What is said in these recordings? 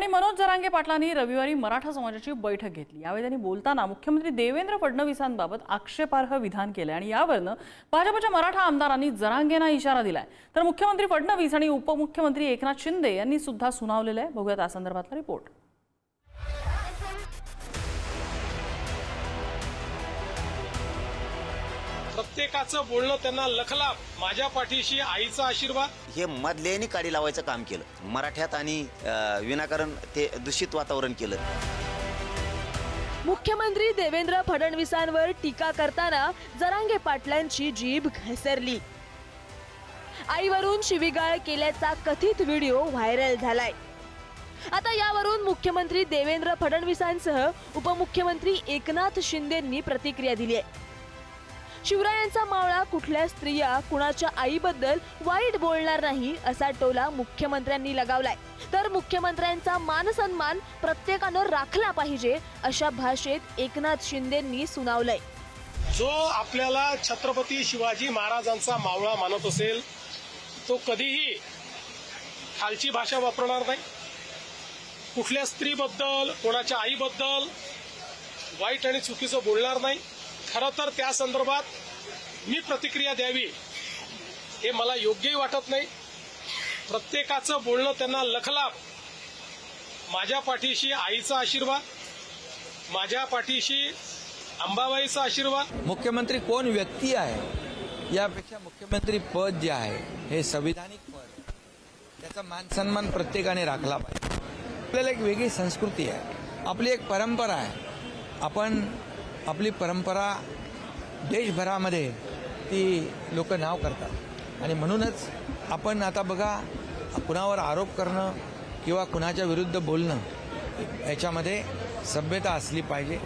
आणि मनोज जरांगे पाटलांनी रविवारी मराठा समाजाची बैठक घेतली. यावेळी त्यांनी बोलताना मुख्यमंत्री देवेंद्र फडणवीसांबाबत आक्षेपार्ह विधान केले आणि यावरनं भाजपच्या मराठा आमदारांनी जरांगेंना इशारा दिलाय. तर मुख्यमंत्री फडणवीस आणि उपमुख्यमंत्री एकनाथ शिंदे यांनी सुद्धा सुनावलेलं आहे. बघूयात या संदर्भातला रिपोर्ट प्रत्येकाचं बोलणं त्यांना लखला माझ्या पाठीशी आईचा आशीर्वाद. हे मधल्यानी काडी लावायचं काम केलं. मराठ्यात आणि अं, विनाकारण ते दूषित वातावरण केलं. मुख्यमंत्री देवेंद्र फडणवीसांवर टीका करताना जरांगे पाटलांची जीभ घसरली. आईवरून शिवीगाळ केल्याचा कथित व्हिडिओ व्हायरल झालाय. आता यावरून मुख्यमंत्री देवेंद्र फडणवीसांसह उपमुख्यमंत्री एकनाथ शिंदेंनी प्रतिक्रिया दिली आहे. शिवरायांचा मावळा कुठल्या स्त्रिया कुणाच्या आईबद्दल वाईट बोलणार नाही असा टोला मुख्यमंत्र्यांनी लगावलाय. तर मुख्यमंत्र्यांचा मानसन्मान प्रत्येकानं राखला पाहिजे अशा भाषेत एकनाथ शिंदेंनी सुनावलंय. जो आपल्याला छत्रपती शिवाजी महाराजांचा मावळा मानत असेल तो कधीही खालची भाषा वापरणार नाही. कुठल्या स्त्रीबद्दल कोणाच्या आईबद्दल वाईट आणि चुकीचं बोलणार नाही. खरं तर त्या संदर्भात मी प्रतिक्रिया द्यावी. हे मला योग्यही वाटत नाही. प्रत्येकाचं बोलणं त्यांना लखलाप. माझ्या पाठीशी आईचा आशीर्वाद माझ्या पाठीशी अंबाबाईचा आशीर्वाद. मुख्यमंत्री कोण व्यक्ती आहे? यापेक्षा मुख्यमंत्री पद जे आहे हे संविधानिक पद. त्याचा मानसन्मान प्रत्येकाने राखला पाहिजे. आपल्याला एक वेगळी संस्कृती आहे. आपली एक परंपरा आहे. आपण आपली परंपरा देशभरामध्ये ती लोक नाव करतात. आणि म्हणूनच आपण आता बघा कुणावर आरोप करणं किंवा कुणाच्या विरुद्ध बोलणं याच्यामध्ये सभ्यता असली पाहिजे.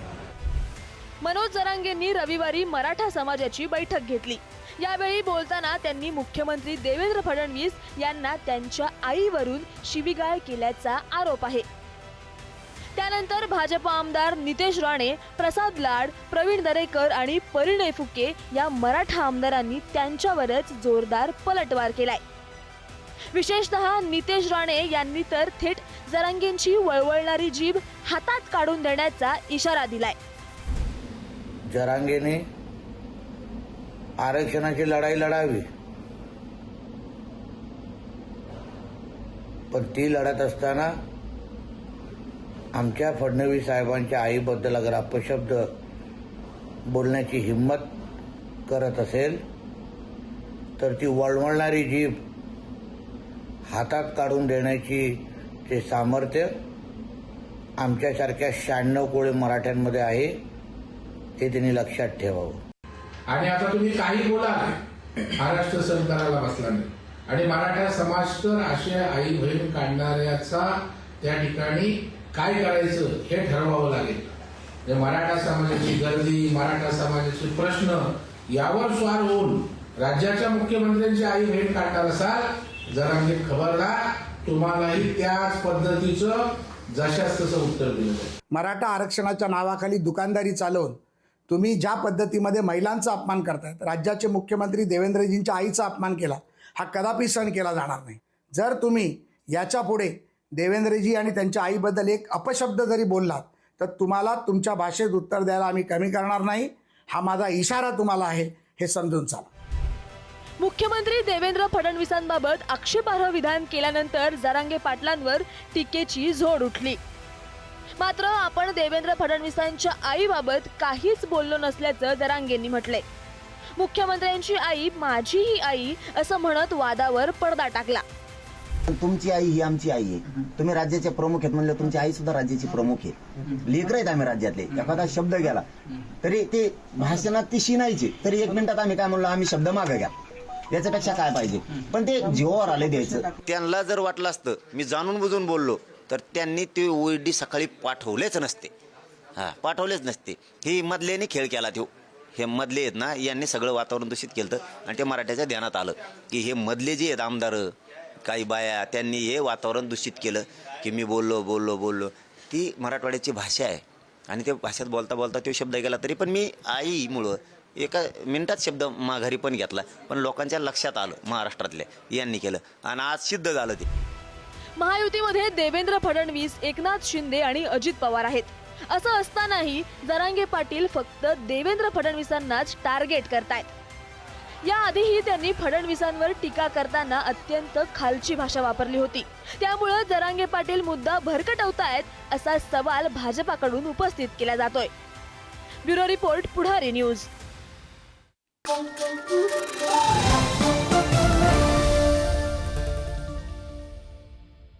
मनोज जरांगेंनी रविवारी मराठा समाजाची बैठक घेतली. यावेळी बोलताना त्यांनी मुख्यमंत्री देवेंद्र फडणवीस यांना त्यांच्या आईवरून शिवीगाळ केल्याचा आरोप आहे. त्यानंतर भाजप आमदार नितेश राणे प्रसाद लाड प्रवीण दरेकर आणि परिणय फुके या मराठा आमदारांनी त्यांच्यावरच जोरदार पलटवार केलाय. विशेषतः नितेश राणे यांनी तर थेट जरांगींची वळवळणारी जीभ हातात काढून देण्याचा इशारा दिलाय. जरांगेने आरक्षणाची लढाई लढावी. पण ती लढत असताना आमच्या फडणवीस साहेबांच्या आईबद्दल अगर अपशब्द बोलण्याची हिंमत करत असेल तर ती वळवळणारी जीभ हातात काढून देण्याची ते सामर्थ्य आमच्यासारख्या शहाण्णव कोळी मराठ्यांमध्ये आहे ते त्यांनी लक्षात ठेवावं. आणि आता तुम्ही काही बोला महाराष्ट्र सरकाराला बसला नाही. आणि मराठा समाज तर अशा आई बहीण काढणाऱ्याचा त्या ठिकाणी काय करायचं हे ठरवावं लागेल. म्हणजे मराठा समाजाची गर्दी मराठा समाजाचे प्रश्न यावर स्वार होऊन राज्याच्या मुख्यमंत्र्यांची आई भेट काढणार असाल जरा म्हणजे खबरदार तुम्हालाही त्याच पद्धतीचं जशाच तसं उत्तर दिलं मराठा आरक्षणाच्या नावाखाली दुकानदारी चालवून तुम्ही ज्या पद्धतीमध्ये महिलांचा अपमान करतायत राज्याचे मुख्यमंत्री देवेंद्रजींच्या आईचा अपमान केला हा कदापि सण केला जाणार नाही. जर तुम्ही याच्यापुढे देवेंद्रजी आणि त्यांच्या आईबद्दल एक अपशब्द जरी बोललात तर तुम्हाला तुमच्या भाषेत उत्तर द्यायला आम्ही कमी करणार नाही. हा माझा इशारा तुम्हाला आहे हे समजून चाला. मुख्यमंत्री देवेंद्र फडणवीसांबाबत आक्षेपार्ह विधान केल्यानंतर जरांगे पाटलांवर टीकेची झोड उठली. मात्र आपण देवेंद्र फडणवीसांच्या आईबाबत काहीच बोललो नसल्याचं जरांगेंनी म्हटलंय. मुख्यमंत्र्यांची आई माझीही आई असं म्हणत वादावर पडदा टाकला. तुमची आई ही आमची आई आहे. तुम्ही राज्याचे प्रमुख आहेत म्हणलं तुमची आई सुद्धा राज्याची प्रमुख आहे. लेकर आहेत आम्ही राज्यातले. एखादा शब्द गेला तरी ते भाषणात ती शिनायची तरी एक मिनिटात आम्ही काय म्हणलो आम्ही शब्द मागे घ्या. याच्यापेक्षा काय पाहिजे? पण ते जीवावर आले द्यायचं. त्यांना जर वाटलं असतं मी जाणून बुजून बोललो तर त्यांनी ते ओळडी सकाळी पाठवलेच नसते. हा पाठवलेच नसते. ही मधल्याने खेळ केला तो. हे मधले आहेत ना यांनी सगळं वातावरण दूषित केलं आणि ते मराठ्याच्या ध्यानात आलं. की हे मधले जे आहेत आमदार काही बाया त्यांनी हे वातावरण दूषित केलं की मी बोललो बोललो बोललो. ती मराठवाड्याची भाषा आहे. आणि त्या भाषेत बोलता बोलता तो शब्द गेला तरी पण मी आईमुळं एका मिनिटात शब्द माघारी पण घेतला. पण लोकांच्या लक्षात आलं महाराष्ट्रातल्या यांनी केलं. आणि आज सिद्ध झालं ते. महायुतीमध्ये देवेंद्र फडणवीस एकनाथ शिंदे आणि अजित पवार आहेत. असं असतानाही जरांगे पाटील फक्त देवेंद्र फडणवीसांनाच टार्गेट करतायत. याआधीही त्यांनी फडणवीसांवर टीका करताना अत्यंत खालची भाषा वापरली होती. त्यामुळं जरांगे पाटील मुद्दा भरकटवतायत असा सवाल भाजपाकडून उपस्थित केला जातोय. Bureau report Pudhari news.